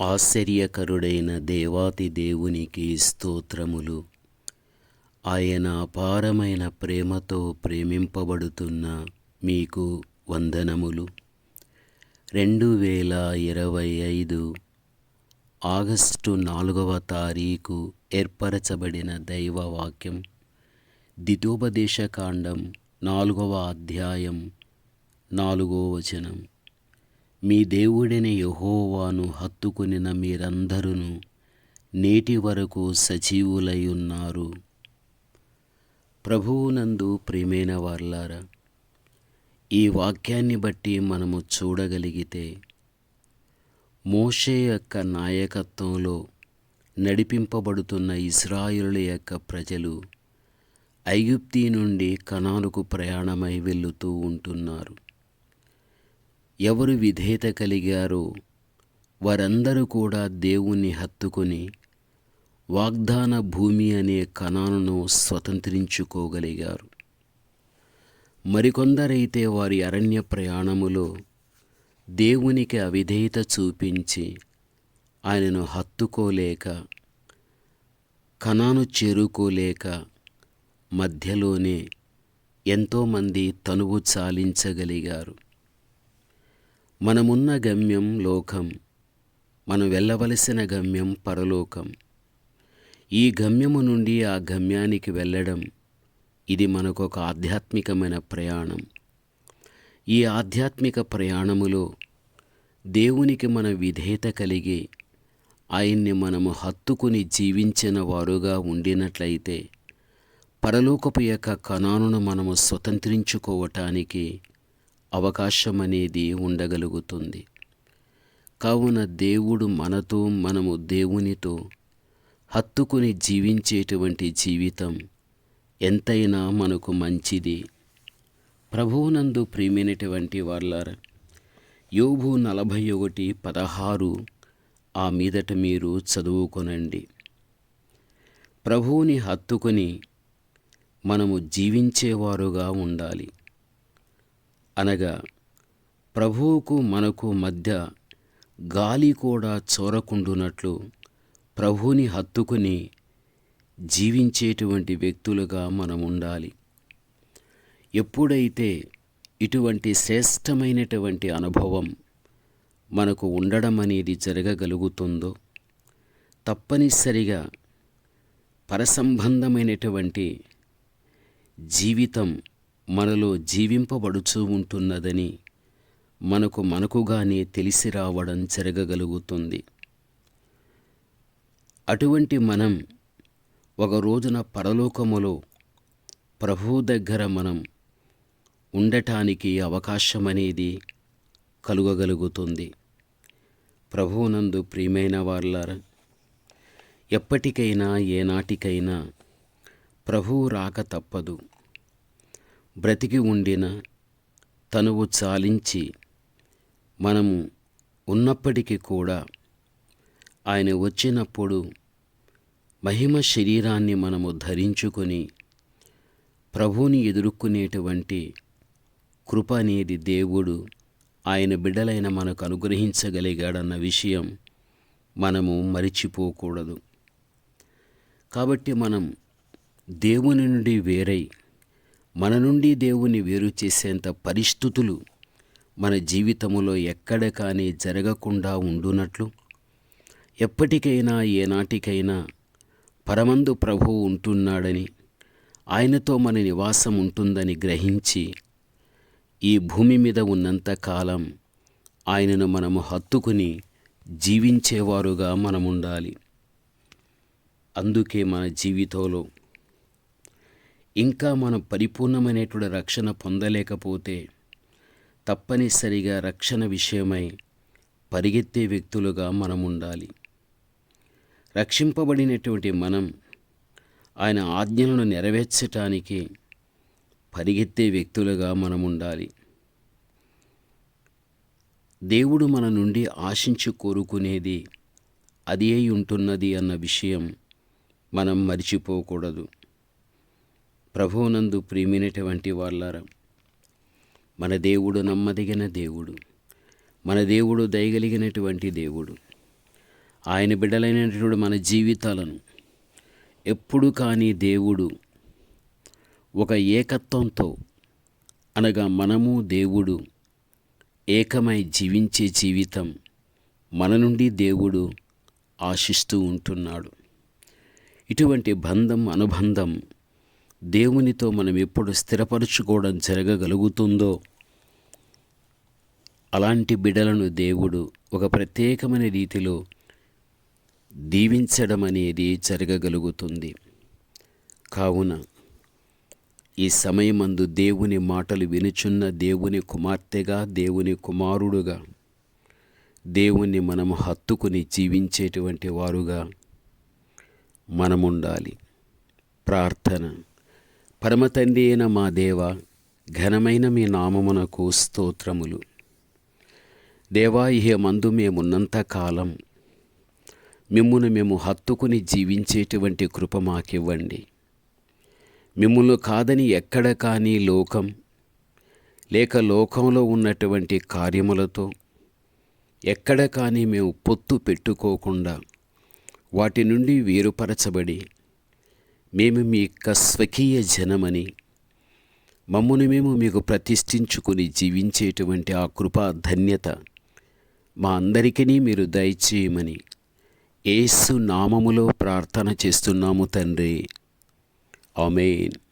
ఆశ్చర్యకరుడైన దేవాతి దేవునికి స్తోత్రములు. ఆయన అపారమైన ప్రేమతో ప్రేమింపబడుతున్న మీకు వందనములు. రెండు వేల ఇరవై ఐదు ఆగస్టు నాలుగవ తారీఖు ఏర్పరచబడిన దైవవాక్యం. దితోపదేశకాండం నాలుగవ అధ్యాయం నాలుగో వచనం. మీ దేవుడైన యహోవాను హత్తుకునిన మీరందరూ నేటి వరకు సజీవులై ఉన్నారు. ప్రభువునందు ప్రియమైన వార్లారా ఈ వాక్యాన్ని బట్టి మనము చూడగలిగితే మోషే యొక్క నాయకత్వంలో నడిపింపబడుతున్న ఇస్రాయిలుల యొక్క ప్రజలు ఐగుప్తి నుండి కణాలకు ప్రయాణమై వెళుతూ ఉంటున్నారు. ఎవరు విధేయత కలిగారో వారందరూ కూడా దేవుణ్ణి హత్తుకొని వాగ్దాన భూమి అనే కణాలను స్వతంత్రించుకోగలిగారు. మరికొందరైతే వారి అరణ్య ప్రయాణములో దేవునికి అవిధేయత చూపించి ఆయనను హత్తుకోలేక కణాను చేరుకోలేక మధ్యలోనే ఎంతోమంది తనువు చాలించగలిగారు. మనమున్న గమ్యం లోకం మనం వెళ్ళవలసిన గమ్యం పరలోకం. ఈ గమ్యము నుండి ఆ గమ్యానికి వెళ్ళడం ఇది మనకు ఒక ఆధ్యాత్మికమైన ప్రయాణం. ఈ ఆధ్యాత్మిక ప్రయాణములో దేవునికి మన విధేయత కలిగి ఆయన్ని మనము హత్తుకుని జీవించిన వారుగా ఉండినట్లయితే పరలోకపు యొక్క కణానును మనము స్వతంత్రించుకోవటానికి అవకాశం అనేది ఉండగలుగుతుంది. కావున దేవుడు మనతో మనము దేవునితో హత్తుకుని జీవించేటువంటి జీవితం ఎంతైనా మనకు మంచిది. ప్రభువునందు ప్రియమైనటువంటి వాళ్ళ యోబు నలభై ఒకటి పదహారు ఆ మీదట మీరు చదువుకొనండి. ప్రభువుని హత్తుకొని మనము జీవించేవారుగా ఉండాలి. అనగా ప్రభువుకు మనకు మధ్య గాలి కూడా చోరకుండునట్లు ప్రభువుని హత్తుకుని జీవించేటువంటి వ్యక్తులుగా మనం ఉండాలి ఎప్పుడైతే ఇటువంటి శ్రేష్టమైనటువంటి అనుభవం మనకు ఉండడం అనేది జరగగలుగుతుందో తప్పనిసరిగా పరసంబంధమైనటువంటి జీవితం మనలో జీవింపబడుచూ ఉంటున్నదని మనకు మనకుగానే తెలిసి రావడం జరగగలుగుతుంది. అటువంటి మనం ఒక రోజున పరలోకములో ప్రభువు దగ్గర మనం ఉండటానికి అవకాశం అనేది కలుగగలుగుతుంది. ప్రభువునందు ప్రియమైన వాళ్ళారా ఎప్పటికైనా ఏనాటికైనా ప్రభువు రాక తప్పదు. బ్రతికి ఉండిన తనువు చాలించి మనము ఉన్నప్పటికీ కూడా ఆయన వచ్చినప్పుడు మహిమ శరీరాన్ని మనము ధరించుకొని ప్రభువుని ఎదుర్కొనేటువంటి కృప అనేది దేవుడు ఆయన బిడ్డలైన మనకు అనుగ్రహించగలిగాడన్న విషయం మనము మరిచిపోకూడదు. కాబట్టి మనం దేవుని నుండి వేరై మన నుండి దేవుని వేరు చేసేంత పరిస్థితులు మన జీవితములో ఎక్కడ కానీ జరగకుండా ఉండునట్లు. ఎప్పటికైనా ఏనాటికైనా పరమందు ప్రభువు ఉంటున్నాడని ఆయనతో మన నివాసం ఉంటుందని గ్రహించి ఈ భూమి మీద ఉన్నంత కాలం ఆయనను మనము హత్తుకుని జీవించేవారుగా మనం ఉండాలి అందుకే మన జీవితంలో ఇంకా మనం పరిపూర్ణమైనటువంటి రక్షణ పొందలేకపోతే తప్పనిసరిగా రక్షణ విషయమై పరిగెత్తే వ్యక్తులుగా మనం ఉండాలి రక్షింపబడినటువంటి మనం ఆయన ఆజ్ఞలను నెరవేర్చటానికి పరిగెత్తే వ్యక్తులుగా మనం ఉండాలి దేవుడు మన నుండి ఆశించి కోరుకునేది అది అయి ఉంటున్నది అన్న విషయం మనం మరిచిపోకూడదు. ప్రభువునందు ప్రియమైనటువంటి వాళ్ళారా మన దేవుడు నమ్మదగిన దేవుడు మన దేవుడు దయగలిగినటువంటి దేవుడు ఆయన బిడ్డలైనటువంటి మన జీవితాలను ఎప్పుడు కానీ దేవుడు ఒక ఏకత్వంతో అనగా మనము దేవుడు ఏకమై జీవించే జీవితం మన నుండి దేవుడు ఆశిస్తూ ఉంటున్నాడు. ఇటువంటి బంధం అనుబంధం దేవునితో మనం ఎప్పుడు స్థిరపరచుకోవడం జరగగలుగుతుందో అలాంటి బిడలను దేవుడు ఒక ప్రత్యేకమైన రీతిలో దీవించడం అనేది జరగగలుగుతుంది. కావున ఈ సమయమందు దేవుని మాటలు వినుచున్న దేవుని కుమార్తెగా దేవుని కుమారుడుగా దేవుణ్ణి మనము హత్తుకుని జీవించేటువంటి వారుగా మనముండాలి. ప్రార్థన. పరమతండ్రి అయిన మా దేవ ఘనమైన మీ నామమునకు స్తోత్రములు. దేవా ఇహే మందు మేమున్నంత కాలం మిమ్మును మేము హత్తుకుని జీవించేటువంటి కృప మాకివ్వండి. మిమ్మును కాదని ఎక్కడ కానీ లోకం లేక లోకంలో ఉన్నటువంటి కార్యములతో ఎక్కడ కానీ మేము పొత్తు పెట్టుకోకుండా వాటి నుండి వేరుపరచబడి మేము మీ యొక్క స్వకీయ జనమని. మమ్మను మేము మీకు ప్రతిష్ఠించుకుని జీవించేటువంటి ఆ కృపా ధన్యత మా అందరికీ మీరు దయచేయమని ఏసు నామములో ప్రార్థన చేస్తున్నాము తండ్రి. ఆమెన్.